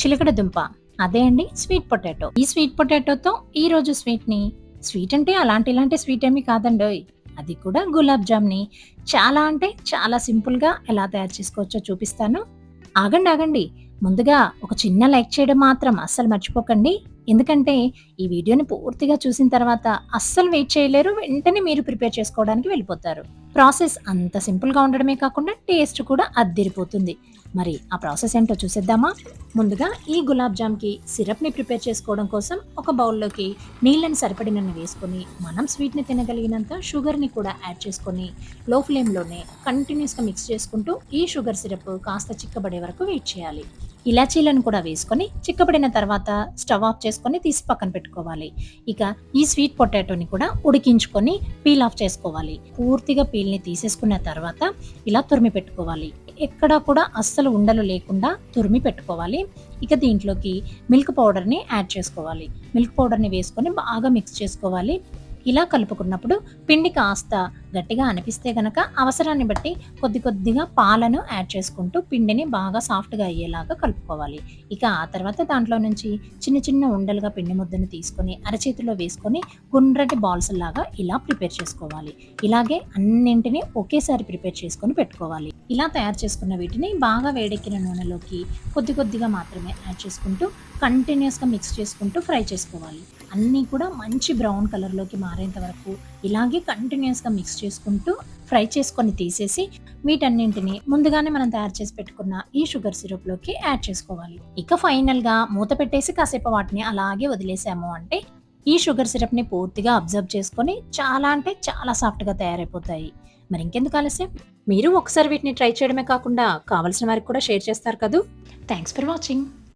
చిలకడ దుంప. అదే అండి స్వీట్ పొటాటో. ఈ స్వీట్ పొటాటోతో ఈ రోజు స్వీట్ని స్వీట్ అంటే అలాంటి ఇలాంటి స్వీట్ ఏమీ కాదండి అది కూడా గులాబ్ జామ్ని. చాలా అంటే చాలా సింపుల్గా ఎలా తయారు చేసుకోవచ్చో చూపిస్తాను. ఆగండి ఆగండి. ముందుగా ఒక చిన్న లైక్ చేయడం మాత్రం అస్సలు మర్చిపోకండి. ఎందుకంటే ఈ వీడియోని పూర్తిగా చూసిన తర్వాత అస్సలు వెయిట్ చేయలేరు. వెంటనే మీరు ప్రిపేర్ చేసుకోవడానికి వెళ్ళిపోతారు. ప్రాసెస్ అంత సింపుల్గా ఉండడమే కాకుండా టేస్ట్ కూడా అద్దిరిపోతుంది. మరి ఆ ప్రాసెస్ ఏంటో చూసేద్దామా? ముందుగా ఈ గులాబ్ జామ్కి సిరప్ని ప్రిపేర్ చేసుకోవడం కోసం ఒక బౌల్లోకి నీళ్ళని సరిపడినన్ని వేసుకొని మనం స్వీట్ని తినగలిగినంత షుగర్ని కూడా యాడ్ చేసుకొని లో ఫ్లేమ్లోనే కంటిన్యూస్గా మిక్స్ చేసుకుంటూ ఈ షుగర్ సిరప్ కాస్త చిక్కబడే వరకు వెయిట్ చేయాలి. ఇలాచీలను కూడా వేసుకొని చిక్కబడిన తర్వాత స్టవ్ ఆఫ్ చేసుకొని తీసి పక్కన పెట్టుకోవాలి. ఇక ఈ స్వీట్ పొటాటోని కూడా ఉడికించుకొని పీల్ ఆఫ్ చేసుకోవాలి. పూర్తిగా పీల్ని తీసేసుకున్న తర్వాత ఇలా తురిమి పెట్టుకోవాలి. ఎక్కడా కూడా అస్సలు ఉండలు లేకుండా తురిమి పెట్టుకోవాలి. ఇక దీంట్లోకి మిల్క్ పౌడర్ని యాడ్ చేసుకోవాలి. మిల్క్ పౌడర్ని వేసుకొని బాగా మిక్స్ చేసుకోవాలి. ఇలా కలుపుకున్నప్పుడు పిండి కాస్త గట్టిగా అనిపిస్తే గనక అవసరాన్ని బట్టి కొద్ది కొద్దిగా పాలను యాడ్ చేసుకుంటూ పిండిని బాగా సాఫ్ట్గా అయ్యేలాగా కలుపుకోవాలి. ఇక ఆ తర్వాత దాంట్లో నుంచి చిన్న చిన్న ఉండలుగా పిండి ముద్దను తీసుకొని అరచేతిలో వేసుకొని గుండ్రటి బాల్స్ లాగా ఇలా ప్రిపేర్ చేసుకోవాలి. ఇలాగే అన్నింటినీ ఒకేసారి ప్రిపేర్ చేసుకొని పెట్టుకోవాలి. ఇలా తయారు చేసుకున్న వీటిని బాగా వేడెక్కిన నూనెలోకి కొద్ది కొద్దిగా మాత్రమే యాడ్ చేసుకుంటూ కంటిన్యూస్గా మిక్స్ చేసుకుంటూ ఫ్రై చేసుకోవాలి. అన్నీ కూడా మంచి బ్రౌన్ కలర్లోకి మారేంత వరకు ఇలాగే కంటిన్యూస్గా మిక్స్ చేసుకుంటూ ఫ్రై చేసుకొని తీసేసి వీటన్నింటిని ముందుగానే మనం తయారు చేసి పెట్టుకున్న ఈ షుగర్ సిరప్లోకి యాడ్ చేసుకోవాలి. ఇక ఫైనల్గా మూత పెట్టేసి కాసేపు వాటిని అలాగే వదిలేసాము అంటే ఈ షుగర్ సిరప్ని పూర్తిగా అబ్జర్వ్ చేసుకొని చాలా అంటే చాలా సాఫ్ట్గా తయారైపోతాయి. మరి ఇంకెందుకు ఆలస్యం? మీరు ఒకసారి వీటిని ట్రై చేయడమే కాకుండా కావలసిన వారికి కూడా షేర్ చేస్తారు కదూ. Thanks for watching.